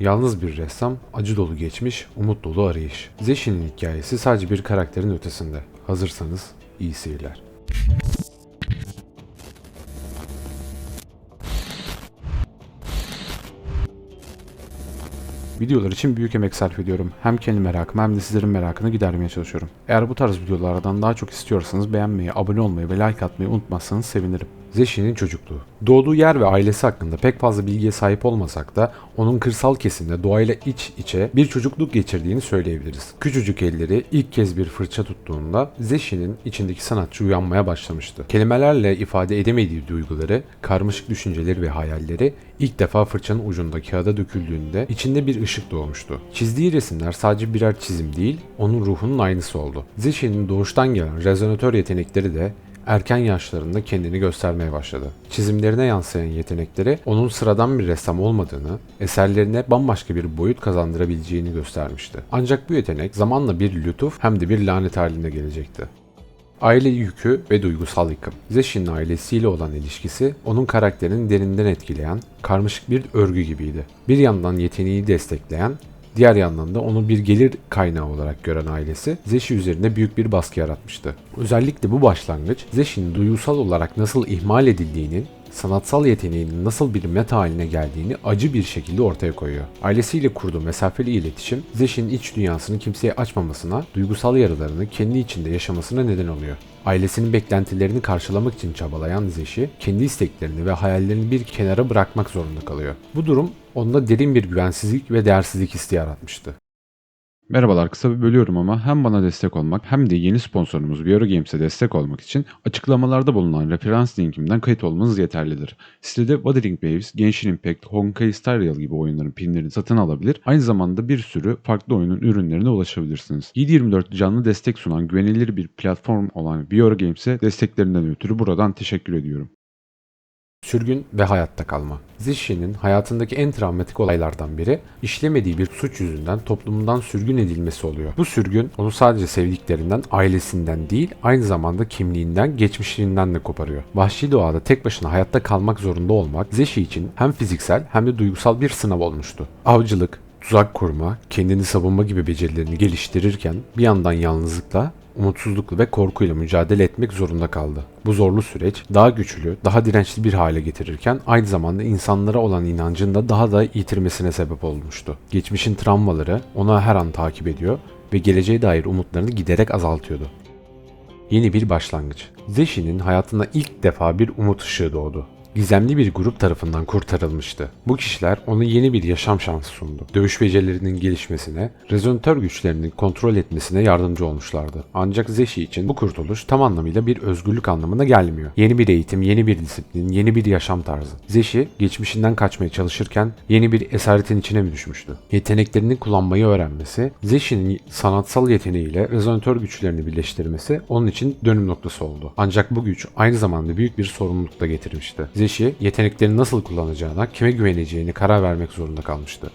Yalnız bir ressam, acı dolu geçmiş, umut dolu arayış. Zeşin'in hikayesi sadece bir karakterin ötesinde. Hazırsanız iyi seyirler. Videolar için büyük emek sarf ediyorum. Hem kendi merakımı hem de sizlerin merakını gidermeye çalışıyorum. Eğer bu tarz videolardan daha çok istiyorsanız beğenmeyi, abone olmayı ve like atmayı unutmazsanız sevinirim. Zeşi'nin çocukluğu. Doğduğu yer ve ailesi hakkında pek fazla bilgiye sahip olmasak da onun kırsal kesimde doğayla iç içe bir çocukluk geçirdiğini söyleyebiliriz. Küçücük elleri ilk kez bir fırça tuttuğunda Zeşi'nin içindeki sanatçı uyanmaya başlamıştı. Kelimelerle ifade edemediği duyguları, karmaşık düşünceleri ve hayalleri ilk defa fırçanın ucunda kağıda döküldüğünde içinde bir ışık doğmuştu. Çizdiği resimler sadece birer çizim değil, onun ruhunun aynısı oldu. Zeşi'nin doğuştan gelen rezonatör yetenekleri de erken yaşlarında kendini göstermeye başladı. Çizimlerine yansıyan yetenekleri onun sıradan bir ressam olmadığını, eserlerine bambaşka bir boyut kazandırabileceğini göstermişti. Ancak bu yetenek zamanla bir lütuf hem de bir lanet haline gelecekti. Aile yükü ve duygusal yıkım. Zeşin'in ailesiyle olan ilişkisi onun karakterini derinden etkileyen karmaşık bir örgü gibiydi. Bir yandan yeteneği destekleyen, Diğer yandan da onu bir gelir kaynağı olarak gören ailesi Zeşi üzerinde büyük bir baskı yaratmıştı. Özellikle bu başlangıç Zeşi'nin duygusal olarak nasıl ihmal edildiğinin sanatsal yeteneğinin nasıl bir meta haline geldiğini acı bir şekilde ortaya koyuyor. Ailesiyle kurduğu mesafeli iletişim, Zeş'in iç dünyasını kimseye açmamasına, duygusal yaralarını kendi içinde yaşamasına neden oluyor. Ailesinin beklentilerini karşılamak için çabalayan Zeş'i, kendi isteklerini ve hayallerini bir kenara bırakmak zorunda kalıyor. Bu durum onda derin bir güvensizlik ve değersizlik hissi yaratmıştı. Merhabalar kısa bir bölüyorum ama hem bana destek olmak hem de yeni sponsorumuz Bioro Games'e destek olmak için açıklamalarda bulunan referans linkimden kayıt olmanız yeterlidir. Sitede Wuthering Waves, Genshin Impact, Honkai Star Rail gibi oyunların pinlerini satın alabilir. Aynı zamanda bir sürü farklı oyunun ürünlerine ulaşabilirsiniz. 7/24 canlı destek sunan güvenilir bir platform olan Bioro Games'e desteklerinden ötürü buradan teşekkür ediyorum. Sürgün ve hayatta kalma. Zishi'nin hayatındaki en travmatik olaylardan biri işlemediği bir suç yüzünden toplumundan sürgün edilmesi oluyor. Bu sürgün onu sadece sevdiklerinden, ailesinden değil aynı zamanda kimliğinden, geçmişliğinden de koparıyor. Vahşi doğada tek başına hayatta kalmak zorunda olmak Zeshi için hem fiziksel hem de duygusal bir sınav olmuştu. Avcılık, tuzak kurma, kendini savunma gibi becerilerini geliştirirken bir yandan yalnızlıkla umutsuzlukla ve korkuyla mücadele etmek zorunda kaldı. Bu zorlu süreç daha güçlü, daha dirençli bir hale getirirken aynı zamanda insanlara olan inancını da daha da yitirmesine sebep olmuştu. Geçmişin travmaları ona her an takip ediyor ve geleceğe dair umutlarını giderek azaltıyordu. Yeni bir başlangıç. Zeşi'nin hayatında ilk defa bir umut ışığı doğdu gizemli bir grup tarafından kurtarılmıştı. Bu kişiler ona yeni bir yaşam şansı sundu. Dövüş becerilerinin gelişmesine, rezonatör güçlerini kontrol etmesine yardımcı olmuşlardı. Ancak Zeshi için bu kurtuluş tam anlamıyla bir özgürlük anlamına gelmiyor. Yeni bir eğitim, yeni bir disiplin, yeni bir yaşam tarzı. Zeshi geçmişinden kaçmaya çalışırken yeni bir esaretin içine mi düşmüştü? Yeteneklerini kullanmayı öğrenmesi, Zeshi'nin sanatsal yeteneğiyle rezonatör güçlerini birleştirmesi onun için dönüm noktası oldu. Ancak bu güç aynı zamanda büyük bir sorumluluk da getirmişti. Zeshi yeteneklerini nasıl kullanacağına, kime güveneceğini karar vermek zorunda kalmıştı.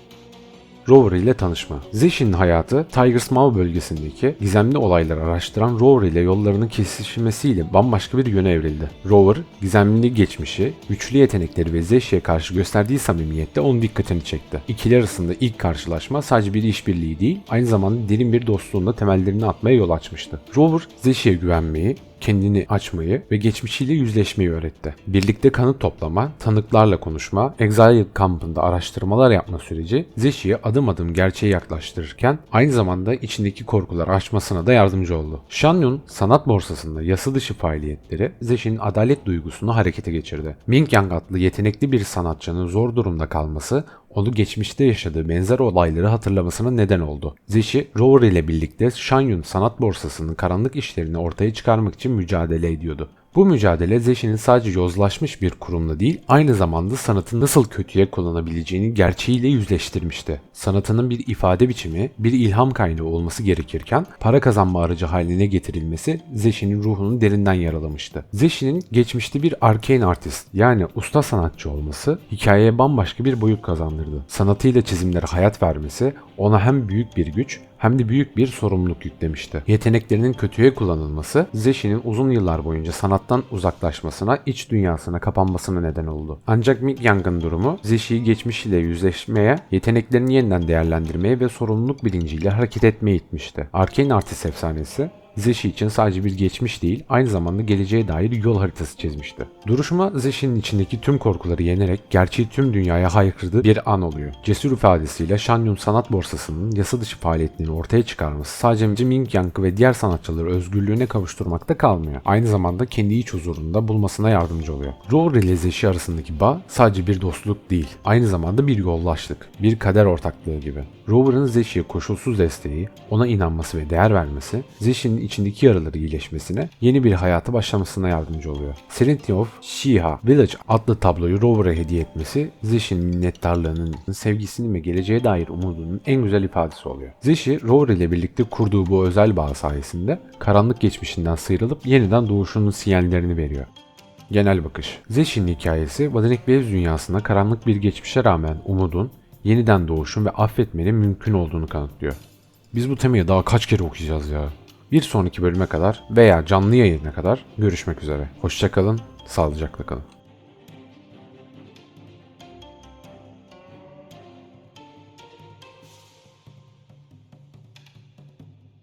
Rover ile tanışma. Zeshi'nin hayatı Tigers Maw bölgesindeki gizemli olayları araştıran Rover ile yollarının kesişmesiyle bambaşka bir yöne evrildi. Rover, gizemli geçmişi, güçlü yetenekleri ve Zeshi'ye karşı gösterdiği samimiyette onun dikkatini çekti. İkili arasında ilk karşılaşma sadece bir işbirliği değil, aynı zamanda derin bir dostluğunda temellerini atmaya yol açmıştı. Rover, Zeshi'ye güvenmeyi, kendini açmayı ve geçmişiyle yüzleşmeyi öğretti. Birlikte kanıt toplama, tanıklarla konuşma, Exile kampında araştırmalar yapma süreci Zeshi'ye adım adım gerçeğe yaklaştırırken aynı zamanda içindeki korkular aşmasına da yardımcı oldu. Shanyun sanat borsasında yasa dışı faaliyetleri Zeshi'nin adalet duygusunu harekete geçirdi. Ming Yang adlı yetenekli bir sanatçının zor durumda kalması onu geçmişte yaşadığı benzer olayları hatırlamasına neden oldu. Zeshi, Rover ile birlikte Shanyun sanat borsasının karanlık işlerini ortaya çıkarmak için mücadele ediyordu. Bu mücadele Zeşi'nin sadece yozlaşmış bir kurumla değil, aynı zamanda sanatı nasıl kötüye kullanabileceğini gerçeğiyle yüzleştirmişti. Sanatının bir ifade biçimi, bir ilham kaynağı olması gerekirken para kazanma aracı haline getirilmesi Zeşi'nin ruhunu derinden yaralamıştı. Zeşi'nin geçmişte bir arcane artist yani usta sanatçı olması hikayeye bambaşka bir boyut kazandırdı. Sanatıyla çizimlere hayat vermesi ona hem büyük bir güç hem de büyük bir sorumluluk yüklemişti. Yeteneklerinin kötüye kullanılması Zeşi'nin uzun yıllar boyunca sanattan uzaklaşmasına, iç dünyasına kapanmasına neden oldu. Ancak Mick Young'ın durumu Zeşi'yi geçmişiyle yüzleşmeye, yeteneklerini yeniden değerlendirmeye ve sorumluluk bilinciyle hareket etmeye itmişti. Arkane Artist efsanesi Zeshi için sadece bir geçmiş değil, aynı zamanda geleceğe dair yol haritası çizmişti. Duruşma Zeshi'nin içindeki tüm korkuları yenerek gerçeği tüm dünyaya haykırdığı bir an oluyor. Cesur ifadesiyle Shanyun Sanat Borsası'nın yasa dışı faaliyetlerini ortaya çıkarması sadece Ming Yang ve diğer sanatçıları özgürlüğüne kavuşturmakta kalmıyor. Aynı zamanda kendi iç huzurunda bulmasına yardımcı oluyor. Rory ile Zeshi arasındaki bağ sadece bir dostluk değil, aynı zamanda bir yoldaşlık, bir kader ortaklığı gibi. Rover'ın Zeshi'ye koşulsuz desteği, ona inanması ve değer vermesi, Zeshi'nin içindeki yaraları iyileşmesine, yeni bir hayata başlamasına yardımcı oluyor. Serenity of Shiha Village adlı tabloyu Rover'a hediye etmesi, Zeshi'nin minnettarlığının, sevgisinin ve geleceğe dair umudunun en güzel ifadesi oluyor. Zeshi, Rover ile birlikte kurduğu bu özel bağ sayesinde karanlık geçmişinden sıyrılıp yeniden doğuşunun sinyallerini veriyor. Genel bakış. Zeshi'nin hikayesi, Vadanik Waves dünyasında karanlık bir geçmişe rağmen umudun, yeniden doğuşun ve affetmenin mümkün olduğunu kanıtlıyor. Biz bu temayı daha kaç kere okuyacağız ya? Bir sonraki bölüme kadar veya canlı yayına kadar görüşmek üzere. Hoşçakalın, sağlıcakla kalın.